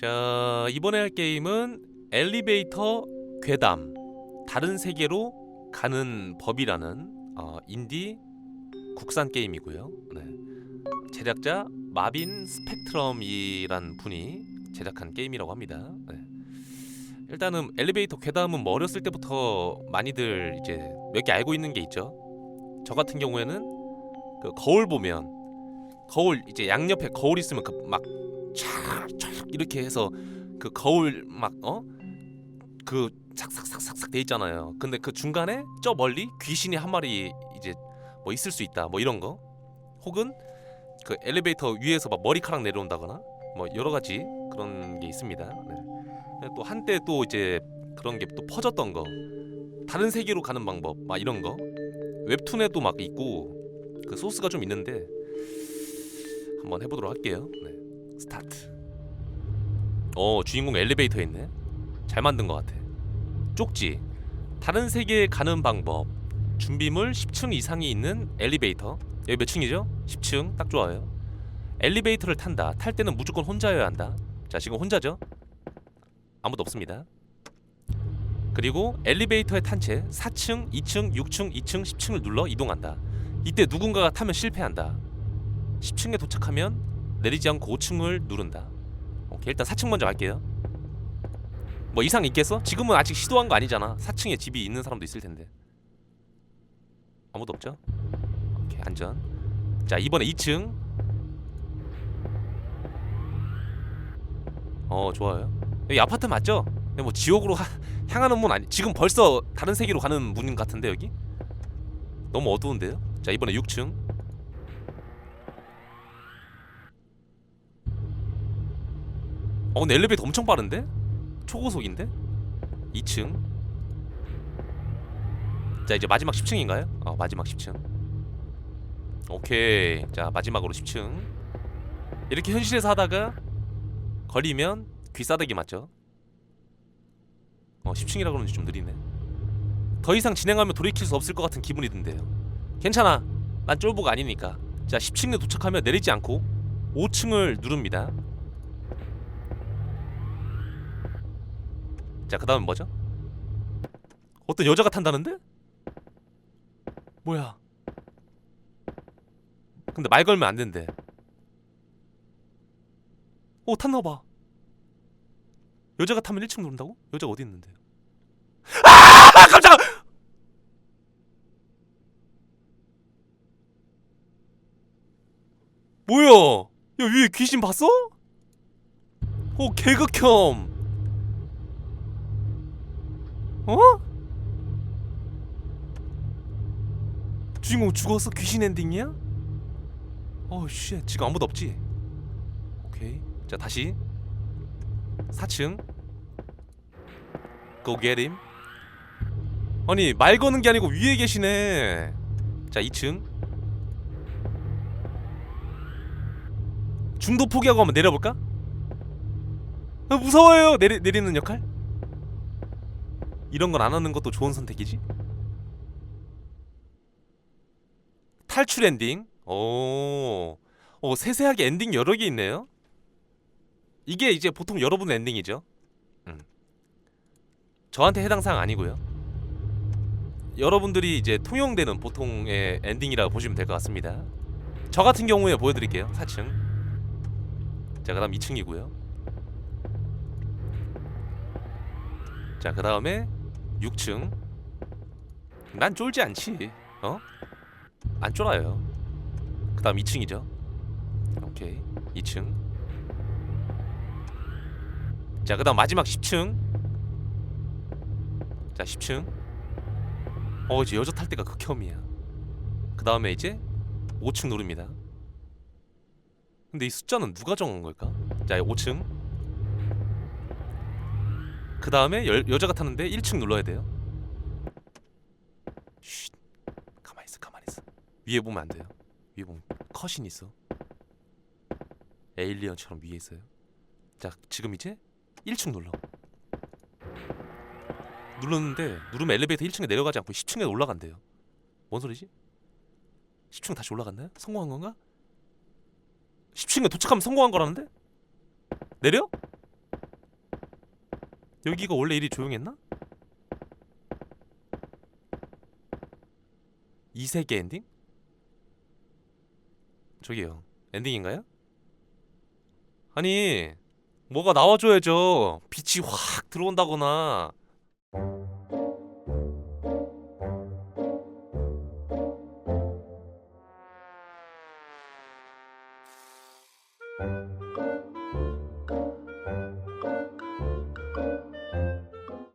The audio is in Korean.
자 이번에 할 게임은 엘리베이터 괴담 다른 세계로 가는 법이라는 어, 인디 국산 게임이고요. 네. 제작자 마빈 스펙트럼이란 분이 제작한 게임이라고 합니다. 네. 일단은 엘리베이터 괴담은 뭐 어렸을 때부터 많이들 이제 몇 개 알고 있는 게 있죠. 저 같은 경우에는 그 거울 보면 거울 이제 양옆에 거울 있으면 그 막 촥촥 이렇게 해서 그 거울 막 어? 그 삭삭삭삭삭 돼 있잖아요. 근데 그 중간에 저 멀리 귀신이 한 마리 이제 뭐 있을 수 있다. 뭐 이런 거. 혹은 그 엘리베이터 위에서 막 머리카락 내려온다거나 뭐 여러 가지 그런 게 있습니다. 네. 또 한때 또 이제 그런 게 또 퍼졌던 거. 다른 세계로 가는 방법 막 이런 거. 웹툰에도 막 있고 그 소스가 좀 있는데 한번 해보도록 할게요. 네. 스타트. 어 주인공 엘리베이터에 있네. 잘 만든 것 같아. 쪽지. 다른 세계에 가는 방법. 준비물 10층 이상이 있는 엘리베이터. 여기 몇 층이죠? 10층. 딱 좋아요. 엘리베이터를 탄다. 탈 때는 무조건 혼자여야 한다. 자 지금 혼자죠? 아무도 없습니다. 그리고 엘리베이터에 탄 채 4층, 2층, 6층, 2층, 10층을 눌러 이동한다. 이때 누군가가 타면 실패한다. 10층에 도착하면 내리지 않고 5층을 누른다. 오케이 일단 4층 먼저 갈게요. 뭐 이상 있겠어? 지금은 아직 시도한 거 아니잖아. 4층에 집이 있는 사람도 있을 텐데. 아무도 없죠? 오케이 안전. 자 이번에 2층. 어 좋아요. 여기 아파트 맞죠? 뭐 지옥으로 하, 향하는 문 아니. 지금 벌써 다른 세계로 가는 문 같은데 여기? 너무 어두운데요? 자 이번에 6층. 어 근데 엘리베이터 엄청 빠른데? 초고속인데? 2층? 자 이제 마지막 10층인가요? 어 마지막 10층. 오케이. 자 마지막으로 10층. 이렇게 현실에서 하다가 걸리면 귀싸대기 맞죠? 어 10층이라 그런지 좀 느리네. 더 이상 진행하면 돌이킬 수 없을 것 같은 기분이 든대요. 괜찮아. 난 쫄보가 아니니까. 자 10층에 도착하면 내리지 않고 5층을 누릅니다 자, 그 다음은 뭐죠? 어떤 여자가 탄다는데? 뭐야? 근데 말 걸면 안 된대. 오, 탔나 봐. 여자가 타면 1층 누른다고? 여자가 어디 있는데? 아! 깜짝! 뭐야? 야, 위에 귀신 봤어? 오, 개극혐. 어? 주인공 죽었어? 귀신 엔딩이야? 어우씨 지금 아무도 없지? 오케이 자 다시 4층 Go get him 아니 말 거는 게 아니고 위에 계시네 자 2층 중도 포기하고 한번 내려볼까? 아, 무서워요 내리, 내리는 역할? 이런 건 안 하는 것도 좋은 선택이지. 탈출 엔딩. 오. 오, 세세하게 엔딩 여러 개 있네요. 이게 이제 보통 여러분 엔딩이죠. 음. 저한테 해당 사항 아니고요. 여러분들이 이제 통용되는 보통의 엔딩이라고 보시면 될 것 같습니다. 저 같은 경우에 보여드릴게요. 4층. 자, 그다음 2층이고요. 자, 그 다음에 6층. 난 쫄지 않지. 어? 안 쫄아요. 그 다음 2층이죠. 오케이. 2층. 자, 그 다음 마지막 10층. 자, 10층. 어, 이제 여자 탈 때가 극혐이야. 그 다음에 이제 5층 누릅니다. 근데 이 숫자는 누가 정한 걸까? 자, 5층. 그 다음에 여자가 탔는데 1층 눌러야 돼요. 쉿. 가만히 있어, 가만히 있어. 위에 보면 안 돼요. 위에 보면 컷신 있어. 에일리언처럼 위에 있어요. 자, 지금 이제 1층 눌러. 눌렀는데 누르면 엘리베이터 1층에 내려가지 않고 10층에 올라간대요. 뭔 소리지? 10층 다시 올라갔나요? 성공한 건가? 10층에 도착하면 성공한 거라는데? 내려? 여기가 원래 이리 조용했나? 이 세계 엔딩? 저기요 엔딩인가요? 아니 뭐가 나와줘야죠 빛이 확 들어온다거나